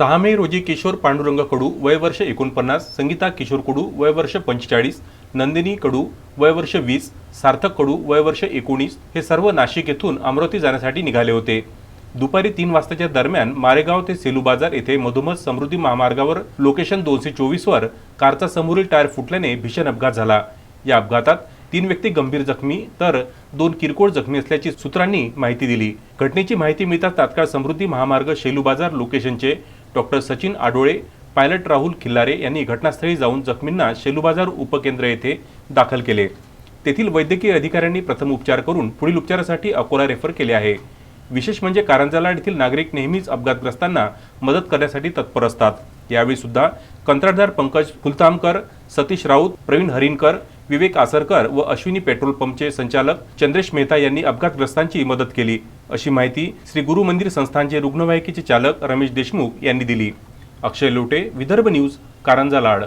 सहा मे रोजी किशोर पांडुरंग कडू वय वर्ष एकोणपन्नास संगीता किशोर कडू वय वर्ष पंचेचाळीस नंदिनी कडू वय वर्ष वीस सार्थक कडू वय वर्ष एकोणीस हे सर्व नाशिक येथून अमरावती जाण्यासाठी निघाले होते. दुपारी तीन वाजताच्या दरम्यान मारेगाव ते सेलू बाजार येथे मधुमत समृद्धी महामार्गावर लोकेशन दोनशे चोवीसवर कारचा समोरील टायर फुटल्याने भीषण अपघात झाला. या अपघातात तीन व्यक्ती गंभीर जखमी तर दोन किरकोळ जखमी असल्याची सूत्रांनी माहिती दिली. घटनेची माहिती मिळताच तात्काळ समृद्धी महामार्ग शेलू बाजार लोकेशनचे डॉक्टर सचिन आडोळे पायलट राहुल खिल्लारे यांनी घटनास्थळी जाऊन जखमींना शेलूबाजार उपकेंद्र येथे दाखल केले. तेथील वैद्यकीय अधिकाऱ्यांनी प्रथम उपचार करून पुढील उपचारासाठी अकोला रेफर केले आहे. विशेष म्हणजे कारंजाला येथील नागरिक नेहमीच अपघातग्रस्तांना मदत करण्यासाठी तत्पर असतात. यावेळी सुद्धा कंत्राटदार पंकज फुलतामकर सतीश राऊत प्रवीण हरिणकर विवेक आसरकर व अश्विनी पेट्रोल पंपचे संचालक चंद्रेश मेहता यांनी अपघातग्रस्तांची मदत केली. अशी माहिती श्री गुरु मंदिर संस्थानचे रुग्णवाहिकेचे चालक रमेश देशमुख यांनी दिली. अक्षय लोटे विदर्भ न्यूज कारंजा लाड.